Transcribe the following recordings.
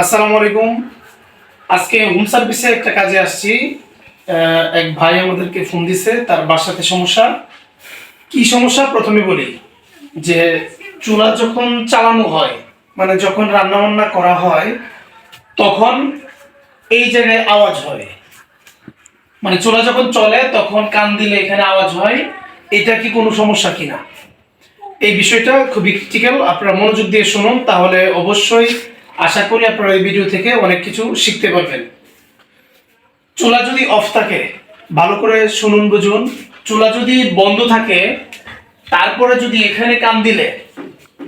আসসালামু আলাইকুম। আজকে হোম সার্ভিসে একটা কাজে আসছি। এক ভাই আমাদেরকে ফোন দিছে, তার বাসাতে সমস্যা। কি সমস্যা? প্রথমে বলি যে, চুলা যখন চালানো হয় মানে যখন রান্না বান্না করা হয়, তখন এই জায়গায় আওয়াজ হয়। মানে চুলা যখন চলে, তখন কান দিলে এখানে আওয়াজ হয়। এটা কি কোনো সমস্যা কিনা? এই বিষয়টা খুবই ক্রিটিক্যাল আপনারা মনোযোগ দিয়ে শুনুন, তাহলে অবশ্যই আশা করি আপনারা এই ভিডিও থেকে অনেক কিছু শিখতে পারবেন। চুলা যদি অফ থাকে, ভালো করে শুনুন, বুঝুন। চুলা যদি বন্ধ থাকে, তারপরে যদি এখানে কান দিলে,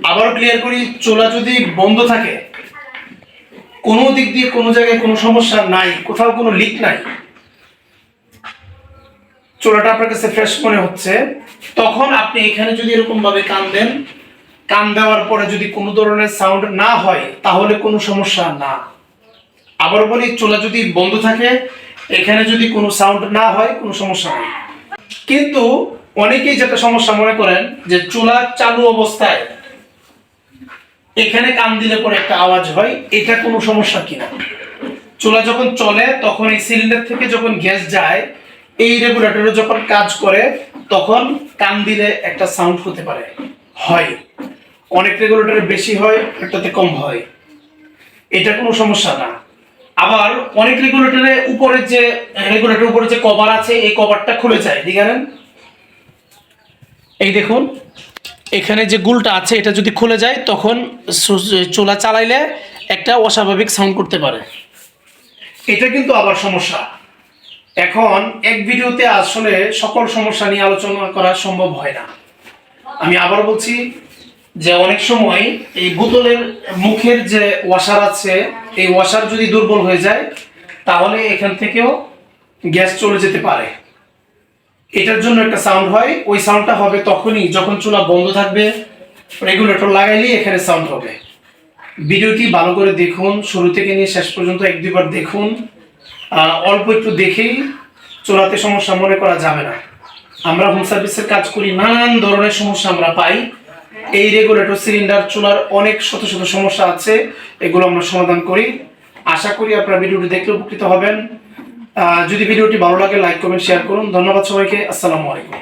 আবারও ক্লিয়ার করি, চুলা যদি বন্ধ থাকে, কোনো দিক দিয়ে কোনো জায়গায় কোনো সমস্যা নাই, কোথাও কোনো লিক নাই চোরাটা আপনার কাছে ফ্রেশ মনে হচ্ছে, তখন আপনি এখানে যদি এরকম ভাবে কান দেন কান দেওয়ার পরে যদি কোনো ধরনের সাউন্ড না হয়, তাহলে কোনো সমস্যা না। আবার বলি, চোলা যদি বন্ধ থাকে, এখানে যদি কোনো সাউন্ড না হয়, কোনো সমস্যা নেই। কিন্তু অনেকেই যেটা সমস্যা মনে করেন, যে চুলা চালু অবস্থায় এখানে কান দিলে পরে একটা আওয়াজ হয়, এটা কোনো সমস্যা কিনা? চুলা যখন চলে, তখন এই সিলিন্ডার থেকে যখন গ্যাস যায়, এই রেগুলেটরে যখন কাজ করে, তখন কান দিলে একটা সাউন্ড হতে পারে। হয়। অনেক রেগুলেটরে বেশি হয় একটাতে কম হয়। এটা কোনো সমস্যা না। আবার অনেক রেগুলেটরে উপরে যে রেগুলেটর উপরে যে কভার আছে, এই কভারটা খুলে যায়। দেখেন এই দেখুন, এখানে যে গুলটা আছে, এটা যদি খুলে যায়, তখন চোলা চালাইলে একটা অস্বাভাবিক সাউন্ড করতে পারে। এটা কিন্তু আবার সমস্যা। এখন এক ভিডিওতে আসলে সকল সমস্যা নিয়ে আলোচনা করা সম্ভব হয় না। আমি আবার বলছি যে অনেক সময় এই বোতলের মুখের যে ওয়াশার আছে, এই ওয়াশার যদি দুর্বল হয়ে যায়, তাহলে এখান থেকেও গ্যাস চলে যেতে পারে। এটার জন্য একটা সাউন্ড হয়। ওই সাউন্ডটা হবে তখনই যখন চুলা বন্ধ থাকবে রেগুলেটর লাগাইলেই এখানে সাউন্ড হবে। ভিডিওটি ভালো করে দেখুন, শুরু থেকে নিয়ে শেষ পর্যন্ত এক দুইবার দেখুন। অল্প একটু দেখেই চোলাতে সমস্যা মনে করা যাবে না। আমরা হোম সার্ভিসের কাজ করি, নানান ধরনের সমস্যা আমরা পাই। এই রেগুলেটর সিলিন্ডার চুলার অনেক শত শত সমস্যা আছে, এগুলো আমরা সমাধান করি। আশা করি আপনারা ভিডিওটি দেখলে উপকৃত হবেন। যদি ভিডিওটি ভালো লাগে লাইক কমেন্ট শেয়ার করুন। ধন্যবাদ সবাইকে। আসসালামু আলাইকুম।